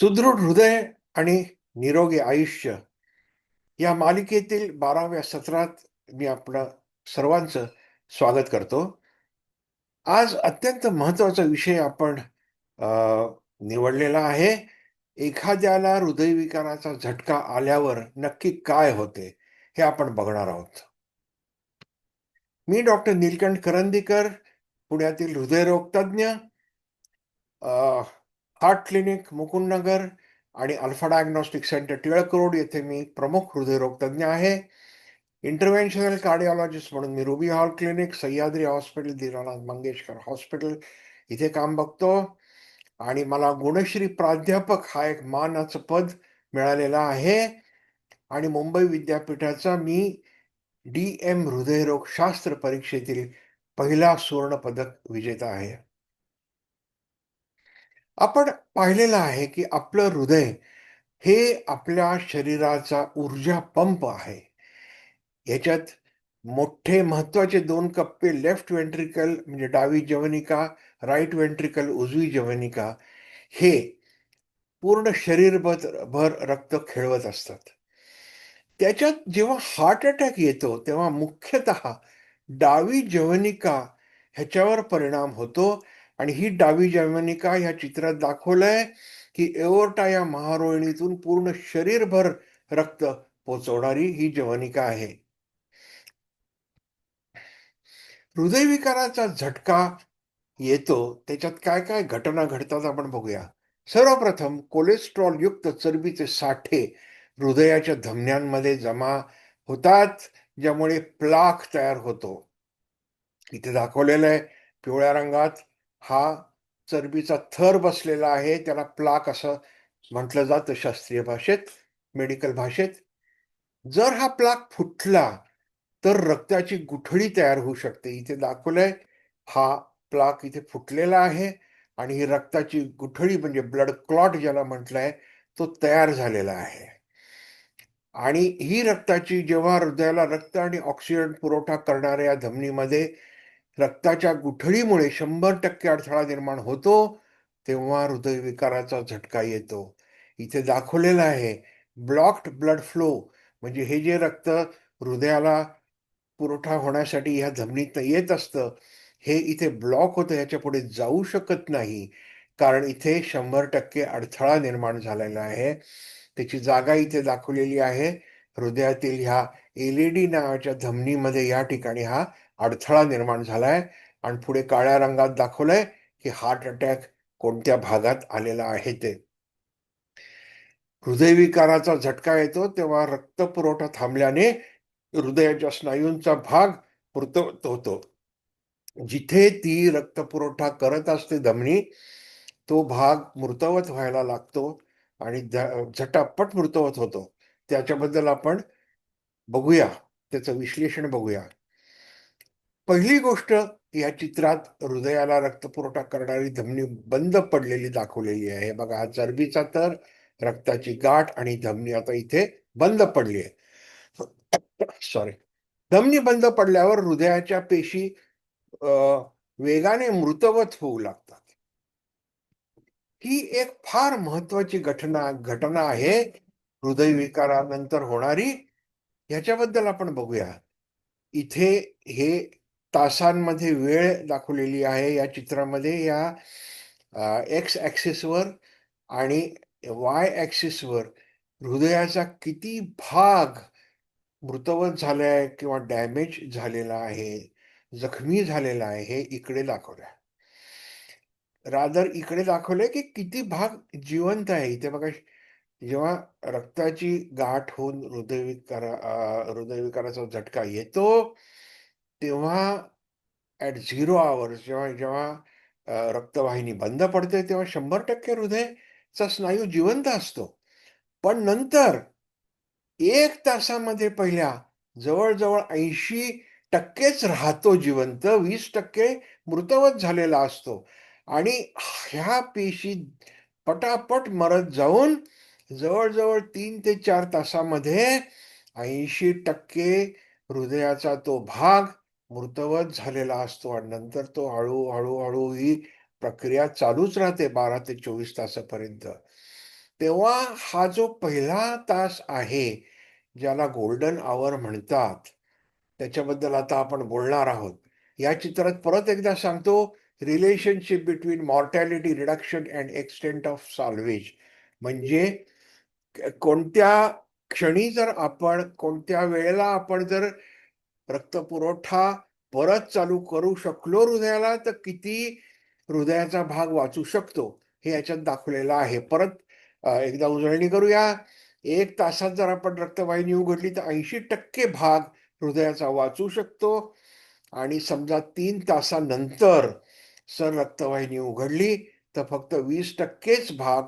सुदृढ हृदय आणि निरोगी आयुष्य या मालिकेतील बाराव्या सत्रात मी आपलं सर्वांचं स्वागत करतो. आज अत्यंत महत्त्वाचा विषय आपण निवडलेला आहे. एखाद्याला हृदयविकाराचा झटका आल्यावर नक्की काय होते हे आपण बघणार आहोत. मी डॉक्टर नीलकंठ करंदीकर पुण्यातील हृदयरोगतज्ञ हार्ट क्लिनिक मुकुंदनगर आणि alpha diagnostic centre Tilak road येथे मी प्रमुख हृदयरोग तज्ज्ञ आहे. इंटरव्हेन्शनल कार्डिओलॉजिस्ट म्हणून मी Ruby Hall clinic Sahyadri hospital Dinanath Mangeshkar hospital इथे काम बघतो. आणि मला गुणश्री प्राध्यापक हा एक मानाचं पद मिळालेला आहे. आणि मुंबई विद्यापीठाचा मी डी एम हृदयरोग शास्त्र परीक्षेतील पहिला सुवर्ण पदक विजेता आहे. आपण पाहिलेलं आहे की आपलं हृदय हे आपल्या शरीराचा ऊर्जा पंप आहे. याच्यात मोठे महत्त्वाचे दोन कप्पे लेफ्ट वेंट्रिकल म्हणजे डावी जवनिका राईट वेंट्रिकल उजवी जवनिका हे पूर्ण शरीरभर भर रक्त खेळवत असतात. त्याच्यात जेव्हा हार्ट अटॅक येतो तेव्हा मुख्यतः डावी जवनिका ह्याच्यावर परिणाम होतो. आणि ही डावी जवनिका ह्या चित्रात दाखवलंय की एओर्टा या महारोहिणीतून पूर्ण शरीरभर रक्त पोचवणारी ही जवनिका आहे. हृदयविकाराचा झटका येतो. त्याच्यात काय काय घटना घडतात आपण बघूया. सर्वप्रथम कोलेस्ट्रॉल युक्त चरबीचे साठे हृदयाच्या धमन्यांमध्ये जमा होतात ज्यामुळे प्लाक तयार होतो. इथे दाखवलेलं आहे पिवळ्या रंगात हा चरबीचा थर बसलेला आहे त्याला प्लाक असं म्हटलं जातं शास्त्रीय भाषेत मेडिकल भाषेत. जर हा प्लाक फुटला तर रक्ताची गुठळी तयार होऊ शकते. इथे दाखवलंय हा प्लाक इथे फुटलेला आहे आणि ही रक्ताची गुठळी म्हणजे ब्लड क्लॉट ज्याला म्हटलंय तो तयार झालेला आहे. आणि ही रक्ताची जेव्हा हृदयाला रक्त आणि ऑक्सिजन पुरवठा करणाऱ्या धमनीमध्ये रक्ताच्या गुठळीमुळे शंभर टक्के अडथळा निर्माण होतो तेव्हा हृदयविकाराचा झटका येतो. इथे दाखवलेलं आहे ब्लॉक्ड ब्लड फ्लो म्हणजे हे जे रक्त हृदयाला पुरवठा होण्यासाठी ह्या जमिनीत येत असतं हे इथे ब्लॉक होतं ह्याच्या पुढे जाऊ शकत नाही. कारण इथे शंभर टक्के अडथळा निर्माण झालेला आहे. त्याची जागा इथे दाखवलेली आहे. हृदयातील ह्या एलईडी नावाच्या धमनीमध्ये या ठिकाणी हा अडथळा निर्माण झालाय. आणि पुढे काळ्या रंगात दाखवलंय की हार्ट अटॅक कोणत्या भागात आलेला आहे ते. हृदयविकाराचा झटका येतो तेव्हा रक्त पुरवठा थांबल्याने हृदयाच्या स्नायूंचा भाग मृतवत होतो. जिथे ती रक्तपुरवठा करत असते धमनी तो भाग मृतवत व्हायला लागतो आणि झटापट मृतवत होतो. त्याच्याबद्दल आपण बघूया त्याचं विश्लेषण बघूया. पहिली गोष्ट या चित्रात हृदयाला रक्तपुरवठा करणारी धमनी बंद पडलेली दाखवलेली आहे. बघा हा चरबीचा तर रक्ताची गाठ आणि धमनी आता इथे बंद पडली आहे. सॉरी धमनी बंद पडल्यावर हृदयाच्या पेशी वेगाने मृतवत होऊ लागतात. ही एक फार महत्वाची घटना घटना आहे. हृदयविकारानंतर होणारी ह्याच्याबद्दल आपण बघूया इथे हे तासांमध्ये वेळ दाखवलेली आहे. या चित्रामध्ये या एक्स ॲक्सिसवर आणि वाय ॲक्सिसवर हृदयाचा किती भाग मृतवत झालाय किंवा डॅमेज झालेला आहे जखमी झालेला आहे हे इकडे दाखवलं. रादर इकडे दाखवलंय की किती भाग जिवंत आहे. इथे बघा जेव्हा रक्ताची गाठ होऊन हृदयविकारा हृदयविकाराचा झटका येतो तेव्हा ॲट झिरो आवर्स जेव्हा जेव्हा रक्तवाहिनी बंद पडते तेव्हा शंभर टक्के हृदयचा स्नायू जिवंत असतो. पण नंतर एक तासामध्ये पहिल्या जवळजवळ ऐंशी टक्केच राहतो जिवंत वीस टक्के मृतवत झालेला असतो. आणि ह्या पेशी पटापट मरत जाऊन जवळजवळ तीन ते चार तासामध्ये ऐंशी टक्के हृदयाचा तो भाग मृतवत झालेला असतो आणि नंतर तो हळू हळूहळू ही प्रक्रिया चालूच राहते बारा ते चोवीस तासापर्यंत. तेव्हा हा जो पहिला तास आहे ज्याला गोल्डन आवर म्हणतात त्याच्याबद्दल आता आपण बोलणार आहोत. या चित्रात परत एकदा सांगतो relationship between mortality reduction and extent of salvage म्हणजे कोणत्या क्षणी जर आपण कोणत्या वेळेला आपण जर रक्तपुरवठा परत चालू करू शकलो हृदयाला तर किती हृदयाचा भाग वाचू शकतो हे याच्यात दाखवलेलं आहे. परत एकदा उजळणी करूया. एक तासात जर आपण रक्तवाहिनी उघडली तर ऐंशी टक्के भाग हृदयाचा वाचू शकतो. आणि समजा तीन तासानंतर सर रक्तवाहिनी उघडली तर फक्त वीस टक्केच भाग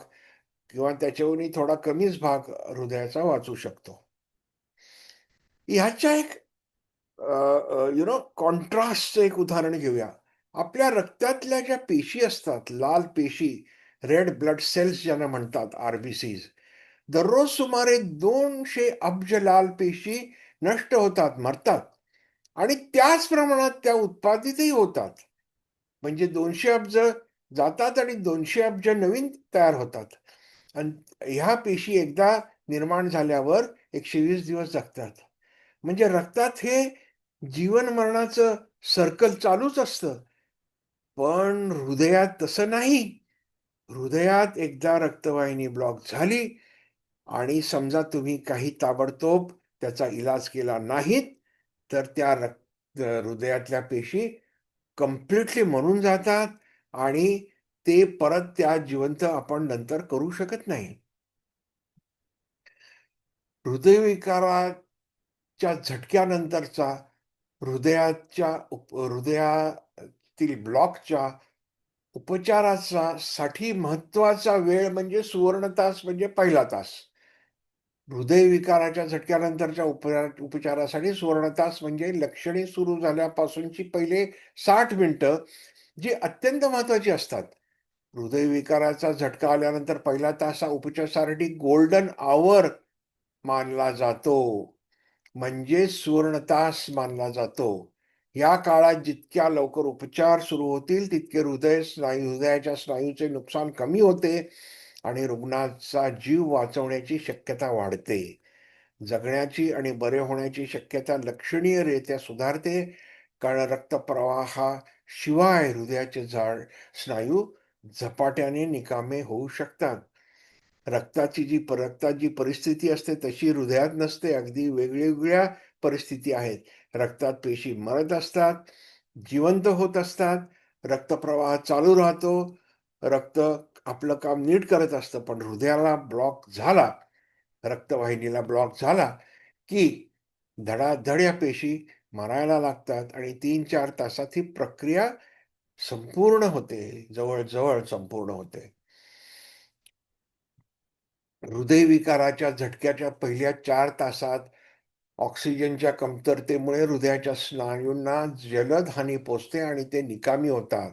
किंवा त्याच्यावरही थोडा कमीच भाग हृदयाचा वाचू शकतो. ह्याच्या एक यु नो कॉन्ट्रास्टचं एक उदाहरण घेऊया. आपल्या रक्तातल्या ज्या पेशी असतात लाल पेशी रेड ब्लड सेल्स ज्यांना म्हणतात आरबीसीज दररोज सुमारे दोनशे अब्ज लाल पेशी नष्ट होतात मरतात. आणि त्याच प्रमाणात त्या उत्पादितही होतात. म्हणजे दोनशे अब्ज जातात आणि दोनशे अब्ज नवीन तयार होतात. आणि ह्या पेशी एकदा निर्माण झाल्यावर एकशे वीस दिवस जगतात. म्हणजे रक्तात हे जीवन मरणाचं सर्कल चालूच असतं. पण हृदयात तसं नाही. हृदयात एकदा रक्तवाहिनी ब्लॉक झाली आणि समजा तुम्ही काही ताबडतोब त्याचा इलाज केला नाहीत तर त्या रक्त हृदयातल्या पेशी कम्प्लिटली मरून जातात आणि ते परत त्या जिवंत आपण नंतर करू शकत नाही. हृदयविकाराच्या झटक्यानंतरचा हृदयाच्या हृदयातील ब्लॉकच्या उपचाराचा साठी महत्त्वाचा वेळ म्हणजे सुवर्ण तास म्हणजे पहिला तास. हृदयविकाराच्या झटक्यानंतरच्या उपचार उपचारासाठी सुवर्ण तास म्हणजे लक्षणे सुरू झाल्यापासूनची पहिले साठ मिनिटं जी अत्यंत महत्वाची असतात. हृदयविकाराचा झटका आल्यानंतर पहिला तास हा उपचारासाठी गोल्डन आवर मानला जातो. म्हणजे सुवर्ण तास मानला जातो. या काळात जितक्या लवकर उपचार सुरू होतील तितके हृदय स्नायू हृदयाच्या स्नायूचे नुकसान कमी होते आणि रुग्णाचा जीव वाचवण्याची शक्यता वाढते. जगण्याची आणि बरे होण्याची शक्यता लक्षणीयरित्या सुधारते. कारण रक्तप्रवाहाशिवाय हृदयाचे झाड स्नायू झपाट्याने निकामे होऊ शकतात. रक्ताची जी रक्तात जी परिस्थिती असते तशी हृदयात नसते. अगदी वेगवेगळ्या परिस्थिती आहेत. रक्तात पेशी मरत असतात जिवंत होत असतात रक्तप्रवाह चालू राहतो रक्त आपलं काम नीट करत असतं पण हृदयाला ब्लॉक झाला रक्तवाहिनीला ब्लॉक झाला की धडाधड या पेशी मरायला लागतात आणि तीन चार तासात ही प्रक्रिया संपूर्ण होते जवळजवळ संपूर्ण होते. हृदयविकाराच्या झटक्याच्या पहिल्या चार तासात ऑक्सिजनच्या कमतरतेमुळे हृदयाच्या स्नायूंना जलद हानी पोचते आणि ते निकामी होतात.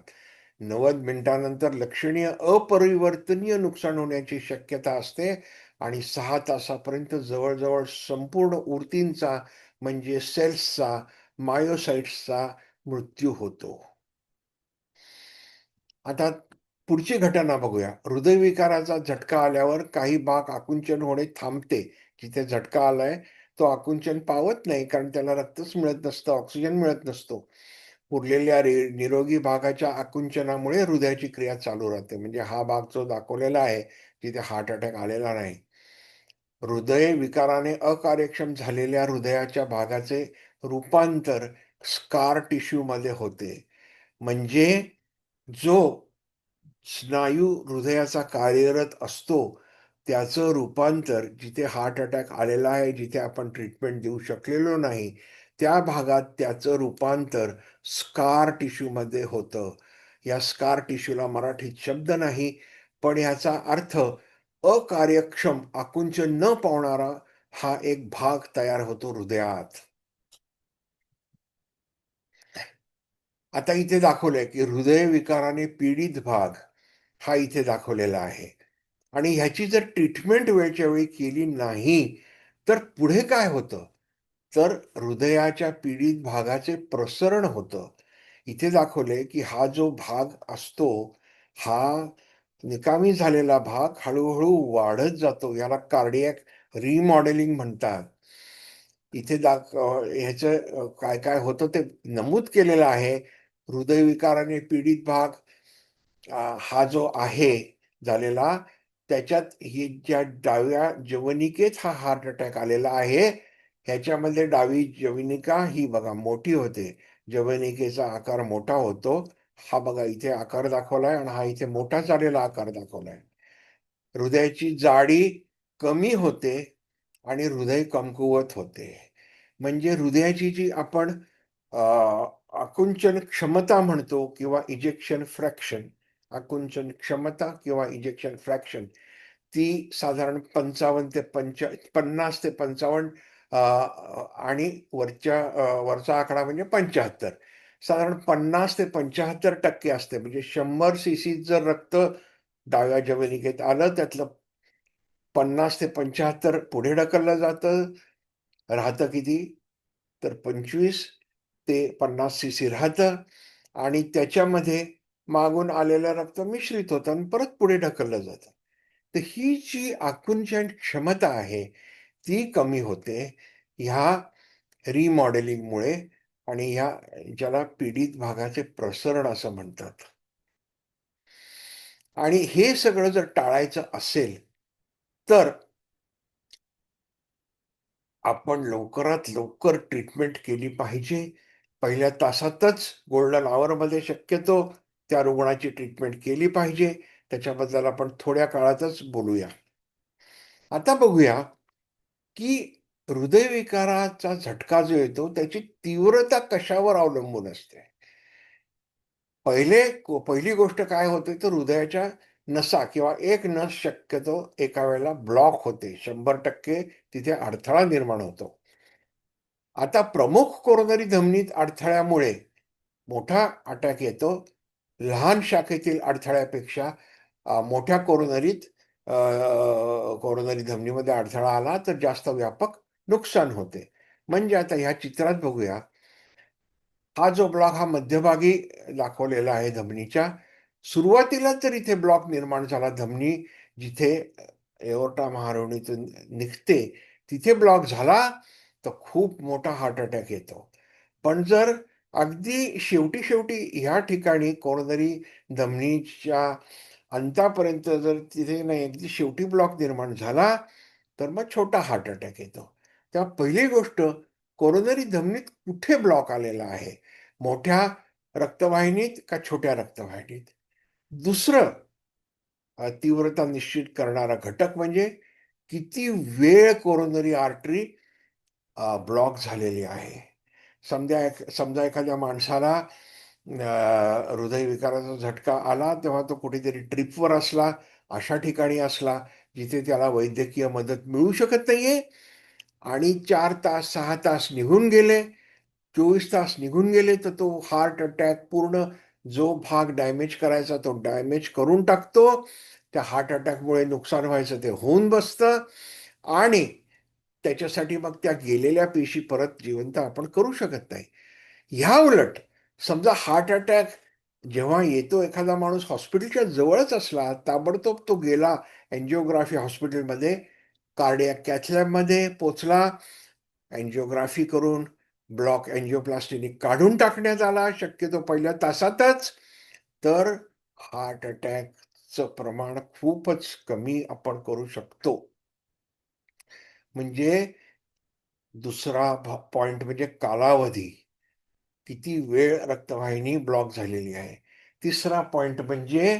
नव्वद मिनिटांनंतर लक्षणीय अपरिवर्तनीय नुकसान होण्याची शक्यता असते आणि सहा तासापर्यंत जवळजवळ संपूर्ण ऊर्तींचा म्हणजे सेल्सचा मायोसाइट्सचा मृत्यू होतो. आता पुढची घटना बघूया. हृदयविकाराचा झटका आल्यावर काही भाग आकुंचन होणे थांबते. जिथे झटका आलाय तो आकुंचन पावत नाही कारण त्याला रक्तच मिळत नसतं ऑक्सिजन मिळत नसतो. उरलेल्या निरोगी भागाच्या आकुंचनामुळे हृदयाची क्रिया चालू राहते. म्हणजे हा भाग जो दाखवलेला आहे तिथे हार्ट अटॅक आलेला नाही. हृदय विकाराने अकार्यक्षम झालेल्या हृदयाच्या भागाचे रूपांतर स्कार टिश्यू मध्ये होते. म्हणजे जो स्नायू हृदयाचा कार्यरत असतो त्याचं रूपांतर जिथे हार्ट अटॅक आलेला आहे जिथे आपण ट्रीटमेंट देऊ शकलेलो नाही त्या भागात त्याचं रूपांतर स्कार टिश्यूमध्ये होतं. या स्कार टिश्यूला मराठीत शब्द नाही पण ह्याचा अर्थ अकार्यक्षम आकुंचन न पावणारा हा एक भाग तयार होतो हृदयात. आता इथे दाखवलंय की हृदयविकाराने पीडित भाग हा इथे दाखवलेला आहे. आणि ह्याची जर ट्रीटमेंट वेळच्या वेळी केली नाही तर पुढे काय होतं? तर हृदयाच्या पीडित भागाचे प्रसरण होतं. इथे दाखवले की हा जो भाग असतो हा निकामी झालेला भाग हळूहळू वाढत जातो. याला कार्डियक रिमॉडेलिंग म्हणतात. इथे दाख ह्याचं काय काय होतं ते नमूद केलेलं आहे. हृदयविकाराने पीडित भाग हा जो आहे झालेला त्याच्यात ही ज्या डाव्या जवनिकेत हा हार्ट अटॅक आलेला आहे ह्याच्यामध्ये डावी जवनिका ही बघा मोठी होते. जवनिकेचा आकार मोठा होतो. हा बघा इथे आकार दाखवलाय आणि हा इथे मोठा झालेला आकार दाखवलाय. हृदयाची जाडी कमी होते आणि हृदय कमकुवत होते. म्हणजे हृदयाची जी आपण आकुंचन क्षमता म्हणतो किंवा इजेक्शन फ्रॅक्शन आकुंचन क्षमता किंवा इजेक्शन फ्रॅक्शन ती साधारण पंचावन्न ते पंच पन्नास ते पंचावन्न आणि वरच्या वरचा आकडा म्हणजे पंच्याहत्तर साधारण पन्नास ते पंच्याहत्तर टक्के असते. म्हणजे शंभर सी सी जर रक्त डाव्या जमिनीत आलं त्यातलं पन्नास ते पंच्याहत्तर पुढे ढकललं जातं. राहतं किती? तर पंचवीस ते पन्नास सी सी राहतं आणि त्याच्यामध्ये मागून आलेलं रक्त मिश्रित होतं आणि परत पुढे ढकललं जातं. तर ही जी आकुंचन क्षमता आहे ती कमी होते ह्या रिमॉडेलिंगमुळे आणि ह्या ज्याला पीडित भागाचे प्रसरण असं म्हणतात. आणि हे सगळं जर टाळायचं असेल तर आपण लवकरात लवकर ट्रीटमेंट केली पाहिजे. पहिल्या तासातच गोल्डन आवरमध्ये शक्यतो त्या रुग्णाची ट्रीटमेंट केली पाहिजे. त्याच्याबद्दल आपण थोड्या काळातच बोलूया. आता बघूया की हृदयविकाराचा झटका जो येतो त्याची तीव्रता कशावर अवलंबून असते? पहिले पहिली गोष्ट काय होते तर हृदयाच्या नसा किंवा एक नस शक्यतो एका वेळेला ब्लॉक होते. शंभर टक्के तिथे अडथळा निर्माण होतो. आता प्रमुख कोरोनरी धमनीत अडथळ्यामुळे मोठा अटॅक येतो. लहान शाखेतील अडथळ्यापेक्षा मोठ्या कोरोनरीत कोरोनरी धमनीमध्ये अडथळा आला तर जास्त व्यापक नुकसान होते. म्हणजे आता ह्या चित्रात बघूया. हा जो ब्लॉक हा मध्यभागी दाखवलेला आहे धमनीच्या सुरुवातीला तर इथे ब्लॉक निर्माण झाला. धमनी जिथे एओर्टा महारोणीतून निघते तिथे ब्लॉक झाला. तर खूप मोठा हार्ट अटॅक येतो. पण जर अगदी शेवटी शेवटी ह्या ठिकाणी कोरोनरी धमनीच्या अंतापर्यंत जर तिथे नाही अगदी शेवटी ब्लॉक निर्माण झाला तर मग छोटा हार्ट अटॅक येतो. तेव्हा पहिली गोष्ट कोरोनरी धमनीत कुठे ब्लॉक आलेला आहे? मोठ्या रक्तवाहिनीत का छोट्या रक्तवाहिनीत? दुसरं तीव्रता निश्चित करणारा घटक म्हणजे किती वेळ कोरोनरी आर्टरी ब्लॉक झालेली आहे. समजा एक समजा एखाद्या माणसाला हृदयविकाराचा झटका आला तेव्हा तो कुठेतरी ट्रिपवर असला अशा ठिकाणी असला जिथे त्याला वैद्यकीय मदत मिळू शकत नाहीये आणि चार तास सहा तास निघून गेले चोवीस तास निघून गेले तर तो हार्ट अटॅक पूर्ण जो भाग डॅमेज करायचा तो डॅमेज करून टाकतो. त्या हार्ट अटॅकमुळे नुकसान व्हायचं ते होऊन बसतं. आणि त्याच्यासाठी मग त्या गेलेल्या पेशी परत जिवंत आपण करू शकत नाही. ह्या उलट समजा हार्ट अटॅक जेव्हा येतो एखादा माणूस हॉस्पिटलच्या जवळच असला ताबडतोब तो गेला एन्जिओग्राफी हॉस्पिटलमध्ये कार्डिया कॅथलॅबमध्ये पोचला एन्जिओग्राफी करून ब्लॉक एन्जिओप्लास्टिनी काढून टाकण्यात आला शक्यतो पहिल्या तासातच तर हार्ट अटॅकचं प्रमाण खूपच कमी आपण करू शकतो. म्हणजे दुसरा पॉइंट म्हणजे कालावधी. किती वेळ रक्तवाहिनी ब्लॉक झालेली आहे. तिसरा पॉइंट म्हणजे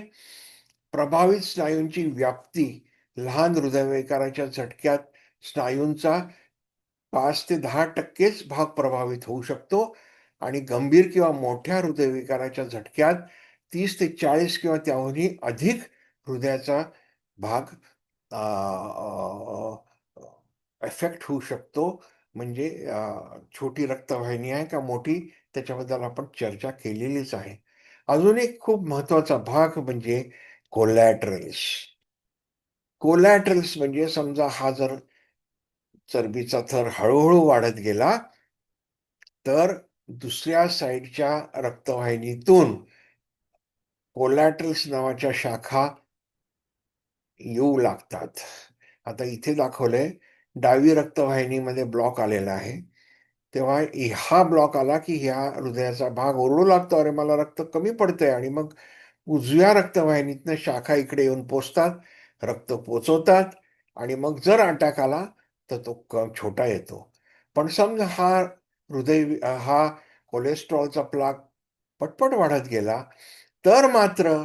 प्रभावित स्नायूंची व्याप्ती. लहान हृदयविकाराच्या झटक्यात स्नायूंचा पाच ते दहा टक्केच भाग प्रभावित होऊ शकतो आणि गंभीर किंवा मोठ्या हृदयविकाराच्या झटक्यात तीस ते चाळीस किंवा त्याहूनही अधिक हृदयाचा भाग एफेक्ट होऊ शकतो. म्हणजे छोटी रक्तवाहिनी आहे का मोठी त्याच्याबद्दल आपण चर्चा केलेलीच आहे. अजून एक खूप महत्त्वाचा भाग म्हणजे कोलॅट्रल्स कोलॅट्रल्स म्हणजे समजा हा जर चरबीचा थर हळूहळू वाढत गेला तर दुसऱ्या साईडच्या रक्तवाहिनीतून कोलॅट्रल्स नावाच्या शाखा येऊ लागतात. आता इथे दाखवलंय डावी रक्तवाहिनीमध्ये ब्लॉक आलेला आहे. तेव्हा हा ब्लॉक आला की ह्या हृदयाचा भाग ओरडू लागतो. अरे मला रक्त कमी पडतंय. आणि मग उजव्या रक्तवाहिनीतनं शाखा इकडे येऊन पोचतात. रक्त पोचवतात. आणि मग जर अटॅक आला तर तो क छोटा येतो. पण समजा हा हृदय हा कोलेस्ट्रॉलचा प्लाक पटपट वाढत गेला तर मात्र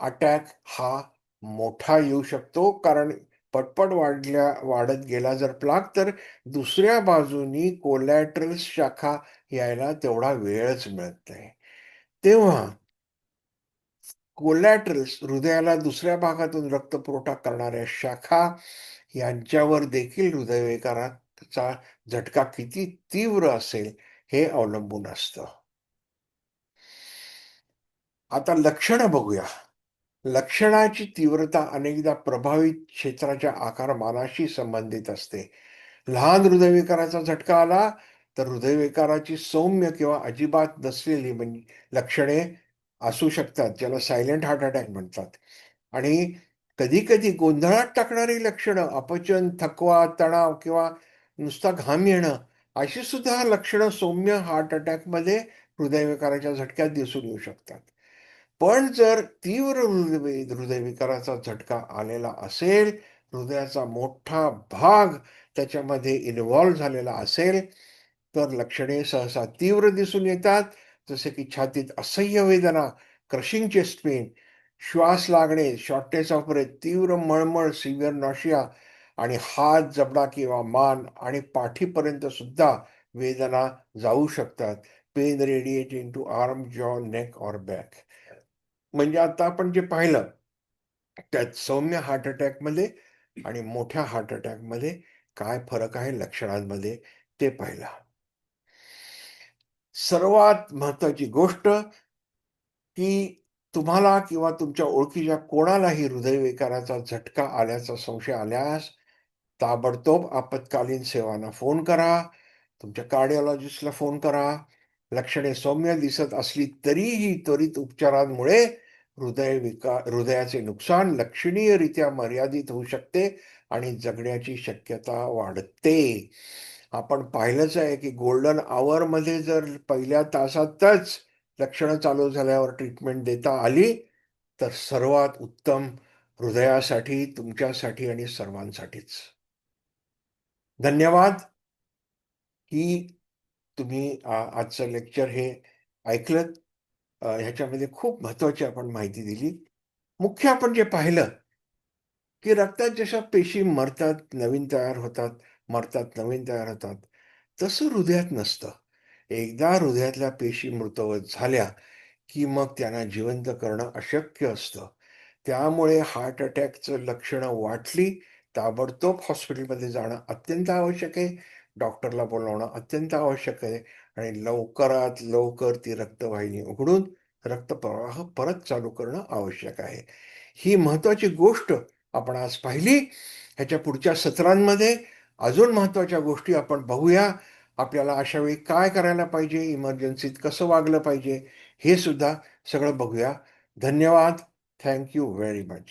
अटॅक हा मोठा येऊ शकतो. कारण पटपट वाढल्या वाढत गेला जर प्लाक तर दुसऱ्या बाजूनी कोलॅट्रल शाखा यायला तेवढा वेळच मिळत नाही. तेव्हा कोलॅट्रल्स हृदयाला दुसऱ्या भागातून रक्तपुरवठा करणाऱ्या शाखा यांच्यावर देखील हृदयविकाराचा झटका किती तीव्र असेल हे अवलंबून असतं. आता लक्षणं बघूया. लक्षणाची तीव्रता अनेकदा प्रभावित क्षेत्राच्या आकारमानाशी संबंधित असते. लहान हृदयविकाराचा झटका आला तर हृदयविकाराची सौम्य किंवा अजिबात नसलेली म्हणजे लक्षणे असू शकतात ज्याला सायलेंट हार्ट अटॅक म्हणतात. आणि कधी कधी गोंधळात टाकणारी लक्षणं अपचन थकवा तणाव किंवा नुसता घाम येणं अशी सुद्धा लक्षणं सौम्य हार्ट अटॅकमध्ये हृदयविकाराच्या झटक्यात दिसून येऊ शकतात. पण जर तीव्र हृदय हृदयविकाराचा झटका आलेला असेल हृदयाचा मोठा भाग त्याच्यामध्ये इन्व्हॉल्व्ह झालेला असेल तर लक्षणे सहसा तीव्र दिसून येतात. जसे की छातीत असह्य वेदना क्रशिंग चेस्ट पेन श्वास लागणे शॉर्टेज ऑफ ब्रेथ तीव्र मळमळ सिव्हिअर नॉशिया आणि हात जबडा किंवा मान आणि पाठीपर्यंत सुद्धा वेदना जाऊ शकतात. Pain radiate into arm jaw neck or back म्हणजे आता आपण जे पाहिलं त्यात सौम्य हार्ट अटॅकमध्ये आणि मोठ्या हार्ट अटॅकमध्ये काय फरक आहे लक्षणांमध्ये ते पाहिलं. सर्वात महत्वाची गोष्ट की तुम्हाला किंवा तुमच्या ओळखीच्या कोणालाही हृदयविकाराचा झटका आल्याचा संशय आल्यास ताबडतोब आपत्कालीन सेवांना फोन करा तुमच्या कार्डिओलॉजिस्टला फोन करा. लक्षणे सौम्य दिसत असली तरीही त्वरित उपचारांमुळे हृदय विका हृदयाचे नुकसान लक्षणीयरित्या मर्यादित होऊ शकते आणि जगण्याची शक्यता वाढते. आपण पाहिलंच आहे की गोल्डन आवरमध्ये जर पहिल्या तासातच लक्षणं चालू झाल्यावर ट्रीटमेंट देता आली तर सर्वात उत्तम हृदयासाठी तुमच्यासाठी आणि सर्वांसाठीच. धन्यवाद. की तुम्ही आजचं लेक्चर हे ऐकलं ह्याच्यामध्ये खूप महत्वाची आपण माहिती दिली. मुख्य आपण जे पाहिलं की रक्तात जशा पेशी मरतात नवीन तयार होतात मरतात नवीन तयार होतात तसं हृदयात नसतं. एकदा हृदयातल्या पेशी मृतवत झाल्या की मग त्यांना जिवंत करणं अशक्य असतं. त्यामुळे हार्ट अटॅकचं लक्षणं वाटली ताबडतोब हॉस्पिटलमध्ये जाणं अत्यंत आवश्यक आहे. डॉक्टरला बोलावणं अत्यंत आवश्यक आहे. आणि लवकरात लवकर ती रक्तवाहिनी उघडून रक्तप्रवाह परत चालू करणं आवश्यक आहे. ही महत्वाची गोष्ट आपण आज पाहिली. ह्याच्या पुढच्या सत्रांमध्ये अजून महत्त्वाच्या गोष्टी आपण बघूया. आपल्याला अशा वेळी काय करायला पाहिजे? इमर्जन्सीत कसं वागलं पाहिजे? हे सुद्धा सगळं बघूया. धन्यवाद. Thank you very much.